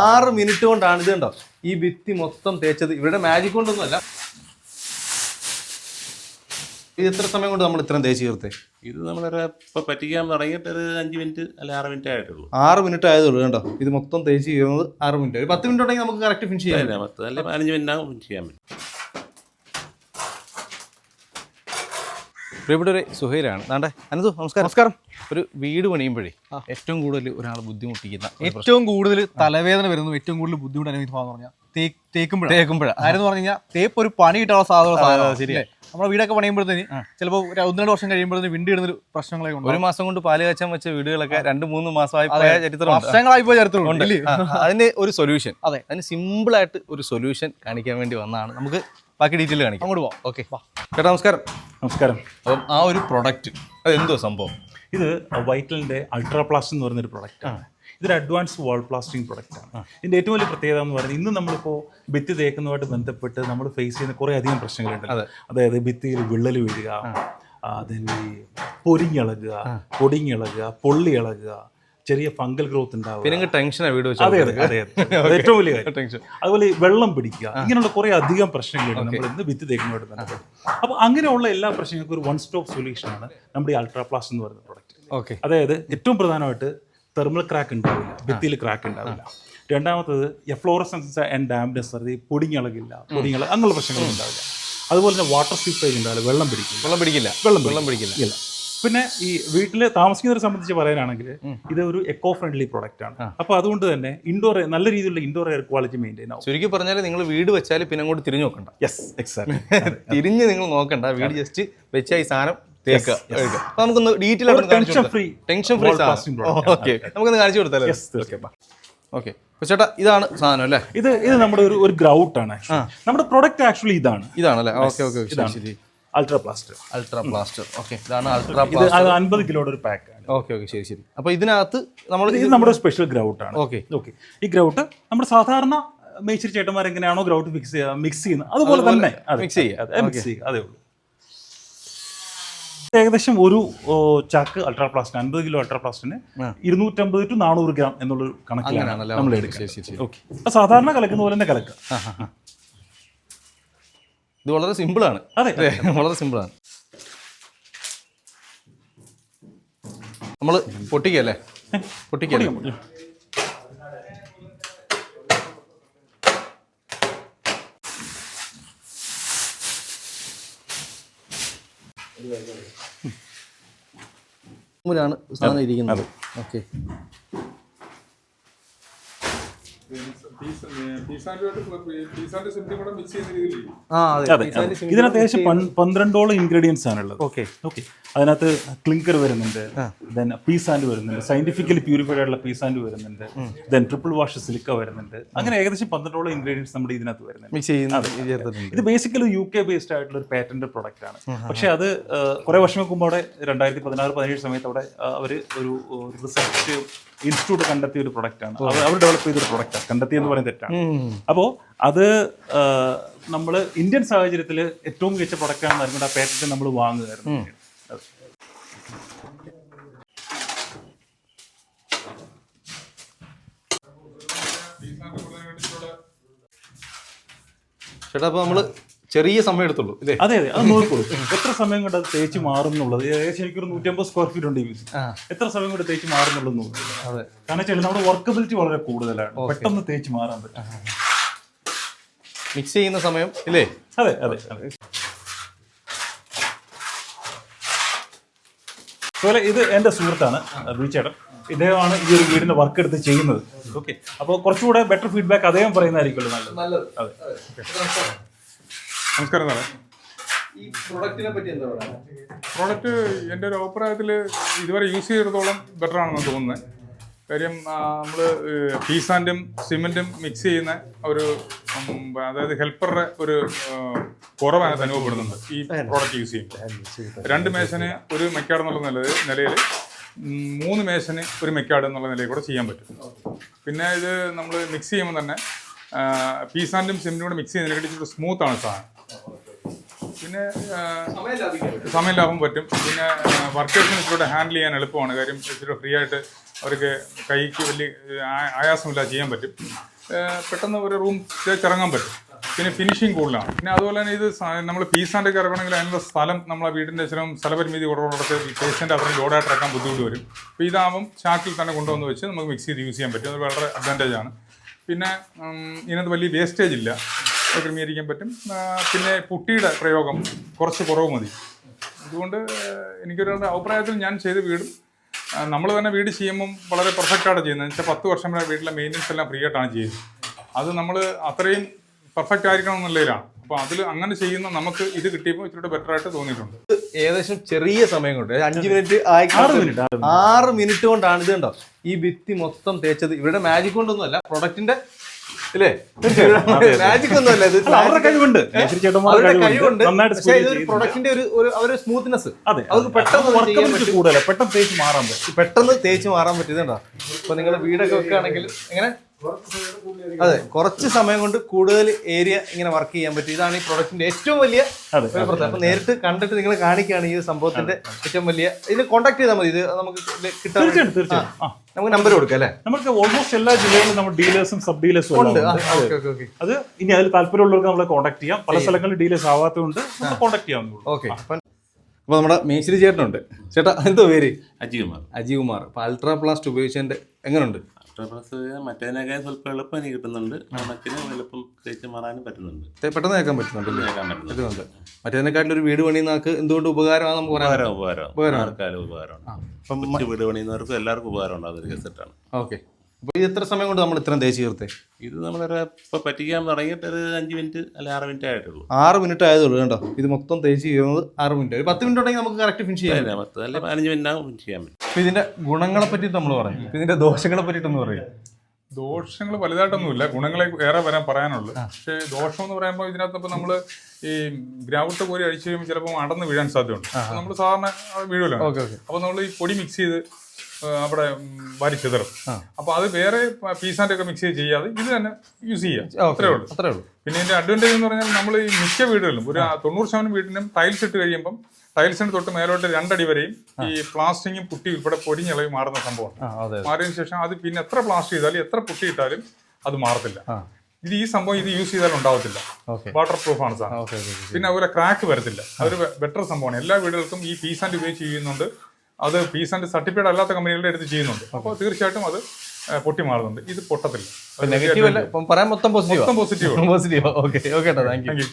ആറ് മിനിറ്റ് കൊണ്ടാണ് ഇത് കണ്ടോ? ഈ ഭിത്തി മൊത്തം തേച്ചത്. ഇവിടെ മാജിക് കൊണ്ടൊന്നുമല്ല. ഇത് എത്ര സമയം കൊണ്ട് നമ്മൾ ഇത്രയും തേച്ച് ചേർത്തേ ഇത് നമ്മളൊരു ഇപ്പോൾ പറ്റിക്കാൻ തുടങ്ങിയിട്ട് ഒരു അഞ്ച് മിനിറ്റ് അല്ല ആറ് മിനിറ്റ് ആയിട്ടുള്ളൂ. ആറ് മിനിറ്റ് ആയതുള്ളൂ കേട്ടോ ഇത് മൊത്തം തേച്ച് ചെയ്യുന്നത് ആറ് മിനിറ്റ്. ഒരു പത്ത് മിനിറ്റ് ഉണ്ടെങ്കിൽ നമുക്ക് കറക്റ്റ് ഫിനിഷ് ചെയ്യാം. അല്ലേ പത്ത് അല്ലെങ്കിൽ പതിനഞ്ച് മിനിറ്റ് ആകും ഫിനിഷ് ചെയ്യാൻ പറ്റും. പ്രിയപ്പെട്ട ഒരു സുഹൈലാണ്. നാണ്ടെ അനന്തു നമസ്കാരം. നമസ്കാരം. ഒരു വീട് പണിയുമ്പോഴേ ഏറ്റവും കൂടുതൽ ഒരാൾ ബുദ്ധിമുട്ടിക്കുന്ന ഏറ്റവും കൂടുതൽ തലവേദന വരുന്നു ഏറ്റവും കൂടുതൽ ബുദ്ധിമുട്ട് അനുഭവിക്കുന്ന പറഞ്ഞാൽ തേക്കുമ്പോഴാ. ആരെന്ന് പറഞ്ഞു കഴിഞ്ഞാൽ തേപ്പ് ഒരു പണി കിട്ടാനുള്ള സാധന സാധനം ശരിയാ. നമ്മുടെ വീടൊക്കെ പണിയുമ്പോഴത്തേന് ചിലപ്പോൾ ഒരു ഒന്ന് രണ്ട് വർഷം കഴിയുമ്പോഴത്തേന് വിണ്ടി ഇടുന്ന പ്രശ്നങ്ങളൊക്കെ ഉണ്ട് ഒരു മാസം കൊണ്ട് പാൽ കാച്ചാൻ വെച്ച വീടുകളൊക്കെ രണ്ട് മൂന്ന് മാസമായി പോയ ചരിത്രമുണ്ട്. വർഷങ്ങളായി പോയി ചരിത്രം ഉണ്ട്. അതിന് ഒരു സൊല്യൂഷൻ അതെ. അതിന് സിമ്പിൾ ആയിട്ട് ഒരു സൊല്യൂഷൻ കാണിക്കാൻ വേണ്ടി വന്നതാണ്. നമുക്ക് ബാക്കി ഡീറ്റെയിൽ കാണിക്കാം. അങ്ങോട്ട് പോവാം. ഓക്കെ ചേട്ടാ നമസ്കാരം. നമസ്കാരം. അപ്പം ആ ഒരു പ്രൊഡക്റ്റ് അത് എന്തോ സംഭവം? ഇത് വൈറ്റലിന്റെ അൾട്രാപ്ലാസ്റ്റ് എന്ന് പറയുന്നൊരു പ്രൊഡക്റ്റാണ് ഇതൊരു അഡ്വാൻസ് വാൾ പ്ലാസ്റ്റിംഗ് പ്രൊഡക്റ്റാണ് ഇതിന്റെ ഏറ്റവും വലിയ പ്രത്യേകത എന്ന് പറയുന്നത് ഇന്ന് നമ്മളിപ്പോൾ ഭിത്തി തേക്കുന്നതുമായിട്ട് ബന്ധപ്പെട്ട് നമ്മൾ ഫേസ് ചെയ്യുന്ന കുറേ അധികം പ്രശ്നങ്ങളുണ്ട്. അതായത് ഭിത്തിയിൽ വിള്ളൽ വീഴുക അതിന്റെ പൊരിഞ്ഞിളകുക പൊടിഞ്ഞിളകുക പൊള്ളിയിളകുക ചെറിയ ഫംഗൽ ഗ്രോത്ത് ഉണ്ടാവുക. പിന്നെ ടെൻഷനാണ് വീട് അതെ അതെ ഏറ്റവും വലിയ ടെൻഷൻ അതുപോലെ വെള്ളം പിടിക്കുക ഇങ്ങനെയുള്ള കുറേ അധികം പ്രശ്നങ്ങളുണ്ട് നമ്മൾ ഇന്ന് വിത്ത് തേക്കുന്നതായിട്ട് ബന്ധപ്പെട്ട്. അപ്പോൾ അങ്ങനെയുള്ള എല്ലാ പ്രശ്നങ്ങൾക്കും ഒരു വൺ സ്റ്റോപ്പ് സൊല്യൂഷനാണ് നമ്മുടെ ഈ അൾട്രാപ്ലാസ് എന്ന് പറയുന്ന പ്രൊഡക്റ്റ് ഓക്കെ. അതായത് ഏറ്റവും പ്രധാനമായിട്ട് തെർമൽ ക്രാക്ക് ഉണ്ടാവില്ല ഭിത്തിയിൽ ക്രാക്ക് ഉണ്ടാവില്ല. രണ്ടാമത്തത് എഫ്ലോറസൻസ് ആൻഡ് ഡാംനെസ് ഈ പൊടിഞ്ഞിളകില്ല പൊടിഞ്ഞിള അങ്ങനെയുള്ള പ്രശ്നങ്ങളും ഉണ്ടാവില്ല. അതുപോലെ തന്നെ വാട്ടർ സീപ്പേജ് ഉണ്ടാവില്ല വെള്ളം പിടിക്കും വെള്ളം പിടിക്കില്ല. വെള്ളം വെള്ളം പിടിക്കില്ല. ഇല്ല. പിന്നെ ഈ വീട്ടിൽ താമസിക്കുന്നവരെ സംബന്ധിച്ച് പറയാനാണെങ്കിൽ ഇത് ഒരു എക്കോ ഫ്രണ്ട്ലി പ്രോഡക്റ്റ് ആണ് അപ്പോൾ അതുകൊണ്ട് തന്നെ ഇൻഡോർ നല്ല രീതിയിലുള്ള ഇൻഡോർ എയർ ക്വാളിറ്റി മെയിന്റെയിൻ ആവും. ചുരുക്കി പറഞ്ഞാൽ നിങ്ങൾ വീട് വെച്ചാൽ പിന്നെ അങ്ങോട്ട് തിരിഞ്ഞു നോക്കണ്ട. യെസ് എക്സാക്ട് തിരിഞ്ഞ് നിങ്ങൾ നോക്കണ്ട. വീട് ജസ്റ്റ് വെച്ചാൽ ഈ സാധനം നമുക്കൊന്ന് detail tension free plastic product. Okay നമുക്കൊന്ന് കാണിച്ചു കൊടുത്താലോ. ഓക്കെ ചേട്ടാ ഇതാണ് സാധനം അല്ലേ? ഇത് ഇത് നമ്മുടെ ഒരു ഒരു ഗ്രൗട്ട് ആണ്. നമ്മുടെ പ്രൊഡക്റ്റ് ആക്ച്വലി ഇതാണ്. ഇതാണല്ലേ ഓക്കെ ഓക്കെ ശരി ശരി. Ultra plaster ultra plaster okay ഇതാണ് അൾട്രാ അൻപത് കിലോയുടെ ഒരു പാക്ക് ആണ്. ഓക്കെ ഓക്കെ ശരി ശരി. അപ്പൊ ഇതിനകത്ത് നമ്മൾ ഇത് നമ്മുടെ സ്പെഷ്യൽ ഗ്രൗട്ട് ആണ്. ഓക്കെ ഓക്കെ ഈ ഗ്രൗട്ട് നമ്മുടെ സാധാരണ മേച്ചിരി ചേട്ടന്മാർ എങ്ങനെയാണോ ഗ്രൗട്ട് മിക്സ് ചെയ്യുക മിക്സ് ചെയ്യുന്നത്? അതുപോലെ തന്നെ. മിക്സ് ചെയ്യുക അതേ ഉള്ളൂ. ഏകദേശം ഒരു ചാക്ക് അൾട്രാ പ്ലാസ്റ്റിന് അൻപത് കിലോ അൾട്രാ പ്ലാസ്റ്റിന് ഇരുന്നൂറ്റമ്പത് ടു നാനൂറ് ഗ്രാം എന്നുള്ള കണക്കിലാണ്? നമ്മൾ എടുക്കുക. സാധാരണ കലക്കുന്ന പോലെ തന്നെ കലക്കുക. ഇത് വളരെ സിമ്പിൾ ആണ് അതെ. വളരെ സിമ്പിൾ ആണ് നമ്മൾ പൊട്ടിക്കല്ലേ? പൊട്ടിക്കല്ലേ ാണ് സാധനം ഇരിക്കുന്നത്. ഓക്കെ. ഇതിനകത്ത് ഏകദേശം പന്ത്രണ്ടോളം ഇൻഗ്രീഡിയൻസ് ആണുള്ളത്. ഓക്കെ ഓക്കെ അതിനകത്ത് ക്ലിങ്കർ വരുന്നുണ്ട് ദെൻ പീസ് ആൻഡ് വരുന്നുണ്ട് സയന്റിഫിക്കലി പ്യൂരിഫൈഡ് ആയിട്ടുള്ള പീസ് ആൻഡ് വരുന്നുണ്ട് ദെൻ ട്രിപ്പിൾ വാഷ് സിലിക്ക വരുന്നുണ്ട്. അങ്ങനെ ഏകദേശം പന്ത്രണ്ടോളം ഇൻഗ്രീഡിയൻസ് നമ്മുടെ ഇതിനകത്ത് വരുന്നുണ്ട്. ഇത് ബേസിക്കലി യു കെ ബേസ്ഡ് ആയിട്ടുള്ള ഒരു പാറ്റന്റ് പ്രൊഡക്റ്റ് ആണ്. പക്ഷെ അത് കുറെ വർഷങ്ങൾക്ക് മുമ്പ് അവിടെ രണ്ടായിരത്തി പതിനാറ് പതിനേഴ് സമയത്ത് അവിടെ അവർ ഒരു റിസർച്ച് ഇൻസ്റ്റിറ്റ്യൂട്ട് കണ്ടെത്തിയ ഒരു പ്രൊഡക്റ്റ് ആണ്. അവർ ഡെവലപ്പ് ചെയ്തൊരു പ്രൊഡക്റ്റാണ് കണ്ടെത്തി എന്ന് പറയുന്നത് തെറ്റാണ്. അപ്പോൾ അത് നമ്മൾ ഇന്ത്യൻ സാഹചര്യത്തിൽ ഏറ്റവും മികച്ച പ്രൊഡക്റ്റ് ആണെന്ന് അറിഞ്ഞുകൊണ്ട് ആ പാറ്റന്റ് നമ്മൾ വാങ്ങുകയായിരുന്നു. ചേട്ടാ അപ്പൊ നമ്മൾ ചെറിയ സമയം എടുത്തുള്ളൂ അതെ അതെ അത് നോക്കുള്ളൂ എത്ര സമയം കൊണ്ട് അത് തേച്ച് മാറും എന്നുള്ളത് ഏകദേശം എനിക്കൊരു നൂറ്റമ്പത് സ്ക്വയർ ഫീറ്റ് ഉണ്ട് ഈ എത്ര സമയം കൊണ്ട് തേച്ച് മാറും എന്നുള്ളത് നോക്കില്ല അതെ. കാരണം വെച്ചാൽ നമ്മുടെ വർക്കബിലിറ്റി വളരെ കൂടുതലാണ്. പെട്ടെന്ന് തേച്ച് മാറാൻ പറ്റും. മിക്സ് ചെയ്യുന്ന സമയം ഇല്ലേ? അതെ അതെ അതെ. അതുപോലെ ഇത് എന്റെ സുഹൃത്താണ് ബീച്ചേട്ടൻ ഇദ്ദേഹമാണ് ഈ ഒരു വീടിന്റെ വർക്ക് എടുത്ത് ചെയ്യുന്നത്. ഓക്കെ അപ്പോൾ കുറച്ചുകൂടെ ബെറ്റർ ഫീഡ്ബാക്ക് അദ്ദേഹം പറയുന്നതായിരിക്കുമല്ലോ നല്ലത്. അതെ. നമസ്കാരം സാറേ. ഈ പ്രൊഡക്റ്റിനെ പറ്റി എന്താ പറയുക? പ്രോഡക്റ്റ് എന്റെ ഒരു അഭിപ്രായത്തിൽ ഇതുവരെ യൂസ് ചെയ്തിടത്തോളം ബെറ്റർ ആണെന്ന് തോന്നുന്നത്. കാര്യം നമ്മൾ പീസാന്റും സിമെന്റും മിക്സ് ചെയ്യുന്ന ഒരു അതായത് ഹെൽപ്പറുടെ ഒരു കുറവാണ് അനുഭവപ്പെടുന്നുണ്ട് ഈ പ്രോഡക്റ്റ് യൂസ് ചെയ്യുമ്പോൾ രണ്ട് മേശന് ഒരു മെക്കാട് എന്നുള്ള നില നിലയിൽ മൂന്ന് മേശന് ഒരു മെക്കാട് എന്നുള്ള നിലയിൽ കൂടെ ചെയ്യാൻ പറ്റും. പിന്നെ ഇത് നമ്മൾ മിക്സ് ചെയ്യുമ്പോൾ തന്നെ പീസാന്റും സിമെന്റും കൂടെ മിക്സ് ചെയ്യുന്നതിനെക്കാട്ടി സ്മൂത്താണ് സാധനം. പിന്നെ സമയം ലാഭം പറ്റും. പിന്നെ വർക്കേഴ്സിന് ഇച്ചിരി ഹാൻഡിൽ ചെയ്യാൻ എളുപ്പമാണ്. കാര്യം ഇച്ചിരി ഫ്രീ ആയിട്ട് അവർക്ക് കൈക്ക് വലിയ ആയാസമില്ലാതെ ആയാസമില്ല ചെയ്യാൻ പറ്റും. പെട്ടെന്ന് ഒരു റൂം ചേച്ചിറങ്ങാൻ പറ്റും. പിന്നെ ഫിനിഷിങ് കൂടുതലാണ്. പിന്നെ അതുപോലെ തന്നെ ഇത് നമ്മൾ പീസാന്റെ ഇറങ്ങണമെങ്കിൽ അതിനുള്ള സ്ഥലം നമ്മളെ വീടിന്റെ ചില സ്ഥലപരിമിതി കുറവുള്ളിടത്ത് ഈ പേഷ്യന്റ് അത്രയും ലോഡായിട്ട് ഇറക്കാൻ ബുദ്ധിമുട്ട് വരും. അപ്പോൾ ഇതാകുമ്പം ചാക്കിൽ തന്നെ കൊണ്ടുവന്ന് വെച്ച് നമുക്ക് മിക്സ് ചെയ്ത് യൂസ് ചെയ്യാൻ പറ്റും. അത് വളരെ അഡ്വാന്റേജ് ആണ്. പിന്നെ ഇതിനകത്ത് വലിയ വേസ്റ്റേജ് ഇല്ല. ക്രമീകരിക്കാൻ പറ്റും. പിന്നെ പുട്ടിയുടെ പ്രയോഗം കുറച്ച് കുറവ് മതി. അതുകൊണ്ട് എനിക്കൊരാളുടെ അഭിപ്രായത്തിൽ ഞാൻ ചെയ്ത് വീടും. നമ്മൾ തന്നെ വീട് ചെയ്യുമ്പം വളരെ പെർഫെക്റ്റ് ആണ് ചെയ്യുന്നത് വെച്ചാൽ പത്ത് വർഷം വരെ വീട്ടിലെ മെയിന്റനൻസ് എല്ലാം ഫ്രീ ആയിട്ടാണ് ചെയ്യുന്നത്. അത് നമ്മൾ അത്രയും പെർഫെക്റ്റ് ആയിരിക്കണം എന്നുള്ളതിലാണ് അപ്പോൾ അതിൽ അങ്ങനെ ചെയ്യുന്ന നമുക്ക് ഇത് കിട്ടിയപ്പോൾ ഇച്ചിരി ബെറ്റർ ആയിട്ട് തോന്നിയിട്ടുണ്ട്. ഏകദേശം ചെറിയ സമയം കൊണ്ട് അഞ്ച് മിനിറ്റ് ആയി ആറ് മിനിറ്റ് കൊണ്ടാണ് ഇത് കണ്ടോ? ഈ ഭിത്തി മൊത്തം തേച്ചത്. ഇവരുടെ മാജിക് കൊണ്ടൊന്നുമല്ല പ്രൊഡക്റ്റിന്റെ പ്രൊഡക്റ്റിന്റെ മാജിക് ഇത്. അവരുടെ കഴിവുണ്ട്. മേസ്തിരി ചേട്ടന്മാരുടെ അവരുടെ കഴിവുണ്ട്. കഴിവുണ്ട്. പക്ഷേ ഇതൊരു പ്രൊഡക്റ്റിന്റെ ഒരു ഒരു അവരുടെ സ്മൂത്ത്നെസ് അതെ അവർക്ക് പെട്ടെന്ന് പെട്ടെന്ന് തേച്ച് മാറാൻ പറ്റും. പെട്ടെന്ന് തേച്ച് മാറാൻ നിങ്ങളുടെ വീടൊക്കെ വെക്കുകയാണെങ്കിൽ എങ്ങനെ? അതെ കുറച്ച് സമയം കൊണ്ട് കൂടുതൽ ഏരിയ ഇങ്ങനെ വർക്ക് ചെയ്യാൻ പറ്റും. ഇതാണ് ഈ പ്രൊഡക്റ്റിന്റെ ഏറ്റവും വലിയ പ്രത്യേകത അപ്പൊ നേരിട്ട് കണ്ടിട്ട് നിങ്ങൾ കാണിക്കുകയാണ് ഈ സംഭവത്തിന്റെ ഏറ്റവും വലിയ ഇത് കോൺടാക്ട് ചെയ്താൽ മതി. ഇത് നമുക്ക് കിട്ടാൻ തീർച്ചയായിട്ടും നമുക്ക് നമ്പർ കൊടുക്കാം അല്ലേ? നമുക്ക് ഓൾമോസ്റ്റ് എല്ലാ ജില്ലകളിലും നമ്മൾ ഡീലേഴ്സും സബ് ഡീലേഴ്സും ഉണ്ട്. ഉണ്ട്. Okay okay okay. അത് ഇനി അതിൽ താല്പര്യമുള്ളവർക്ക് നമ്മളെ കോൺടാക്ട് ചെയ്യാം. പല സ്ഥലങ്ങളിൽ ഡീലേഴ്സ് ആവാത്തതുകൊണ്ട് നമ്മൾ കോൺടാക്ട് ചെയ്യാവുന്നതുള്ളൂ ഓക്കെ. അപ്പൊ അപ്പൊ നമ്മുടെ മേശ്ശേരി ചേട്ടനുണ്ട്. ചേട്ടാ എന്തോ പേര്? അജികുമാർ അജി കുമാർ. അപ്പൊ അൾട്രാ പ്ലാസ്റ്റ് ഉപയോഗിച്ചതിന്റെ എങ്ങനെയുണ്ട് പ്ലസ് മറ്റേതിനൊക്കെ സ്വല്പം എളുപ്പം എനിക്ക് കിട്ടുന്നുണ്ട്. മറ്റിന് എളുപ്പം തേച്ച് മാറാനും പറ്റുന്നുണ്ട്. പെട്ടെന്ന് കേൾക്കാൻ പറ്റുന്നുണ്ടല്ലേ കേൾക്കാൻ പറ്റുന്നുണ്ട്. പറ്റുന്നുണ്ട്. മറ്റേതിനെക്കാട്ടിലും ഒരു വീട് പണിയുന്നവർക്ക് എന്തുകൊണ്ട് ഉപകാരമാണ് നമുക്ക് പറയാം ഉപകാരം ഉപകാരം. ഉപകാരമാണ്. ആർക്കാലും ഉപകാരമാണ്. വീട് പണിയുന്നവർക്കും എല്ലാവർക്കും ഉപകാരമുണ്ട്. അതൊരു ഗസറ്റാണ്. ഓക്കെ. അപ്പൊ ഇത് എത്ര സമയം കൊണ്ട് നമ്മൾ ഇത്രയും തേച്ച് തീർത്തേ ഇത് നമ്മളൊരു ഇപ്പൊ പറ്റിക്കാൻ തുടങ്ങിയിട്ട് ഒരു അഞ്ച് മിനിറ്റ് അല്ലെ ആറ് മിനിറ്റ് ആയിട്ടുള്ളൂ. ആറ് മിനിറ്റ് ആയതുള്ളൂ കേട്ടോ. ഇത് മൊത്തം തേച്ച് ചെയ്യുന്നത് ആറ് മിനിറ്റ്. ഒരു പത്ത് മിനിറ്റ് ഉണ്ടെങ്കിൽ നമുക്ക് കറക്റ്റ് ഫിനിഷ് ചെയ്യാം. അല്ലേ പത്ത് അല്ലെ പതിനഞ്ച് മിനിറ്റ് ആകും ചെയ്യാൻ പറ്റും. അപ്പോൾ ഇതിന്റെ ഗുണങ്ങളെ പറ്റിയിട്ട് നമ്മൾ പറയും. ഇപ്പം ഇതിന്റെ ദോഷങ്ങളെ പറ്റിയിട്ടൊന്ന് പറയും. ദോഷങ്ങൾ വലുതായിട്ടൊന്നുമില്ല. ഗുണങ്ങളെ ഏറെ വരാൻ പറയാനുള്ളൂ. പക്ഷേ ദോഷം എന്ന് പറയുമ്പോൾ ഇതിനകത്ത് ഇപ്പോൾ നമ്മൾ ഈ ഗ്രൗട്ട് കോരി അഴിച്ചു കഴിയുമ്പോൾ ചിലപ്പോൾ അടന്ന് വീഴാൻ സാധ്യതയുണ്ട്. നമ്മൾ സാധാരണ വീഴുമല്ലോ. Okay okay. അപ്പോൾ നമ്മൾ ഈ പൊടി മിക്സ് ചെയ്ത് അവിടെ തരും അപ്പൊ അത് വേറെ പീസാന്റെ ഒക്കെ മിക്സ് ചെയ്യാതെ ഇത് തന്നെ യൂസ് ചെയ്യാം. അത്രേ ഉള്ളൂ അത്രേ ഉള്ളൂ പിന്നെ ഇതിന്റെ അഡ്വാന്റേജ് എന്ന് പറഞ്ഞാൽ നമ്മൾ ഈ മിക്ക വീടുകളിലും ഒരു തൊണ്ണൂറ് ശതമാനം വീട്ടിലും ടൈൽസ് ഇട്ട് കഴിയുമ്പം ടൈൽസിന് തൊട്ട് മേലോട്ട് രണ്ടടി വരെയും ഈ പ്ലാസ്റ്റിങ്ങും പുട്ടി ഉൾപ്പെടെ പൊടിഞ്ഞിളവി മാറുന്ന സംഭവമാണ്. മാറിയതിനു ശേഷം അത് പിന്നെ എത്ര പ്ലാസ്റ്റർ ചെയ്താലും എത്ര പുട്ടി ഇട്ടാലും അത് മാറത്തില്ല. ഇത് ഈ സംഭവം ഇത് യൂസ് ചെയ്താൽ ഉണ്ടാവത്തില്ല. വാട്ടർ പ്രൂഫ് ആണ് സാധനം പിന്നെ അതുപോലെ ക്രാക്ക് വരത്തില്ല. അതൊരു ബെറ്റർ സംഭവമാണ്. എല്ലാ വീടുകൾക്കും ഈ പീസ് ആൻഡ് ഉപയോഗിച്ച് ചെയ്യുന്നുണ്ട്. അത് ഫീസ് ആൻഡ് സർട്ടിഫൈഡ് അല്ലാത്ത കമ്പനികളുടെ അടുത്ത് ചെയ്യുന്നുണ്ട്. അപ്പോൾ തീർച്ചയായിട്ടും അത് പൊട്ടിമാറുന്നുണ്ട്. പൊട്ടി മാറുന്നുണ്ട് ഇത് പൊട്ടത്തില്ല നെഗറ്റീവ് അല്ല പറയാൻ മൊത്തം positive positive positive okay okay thank you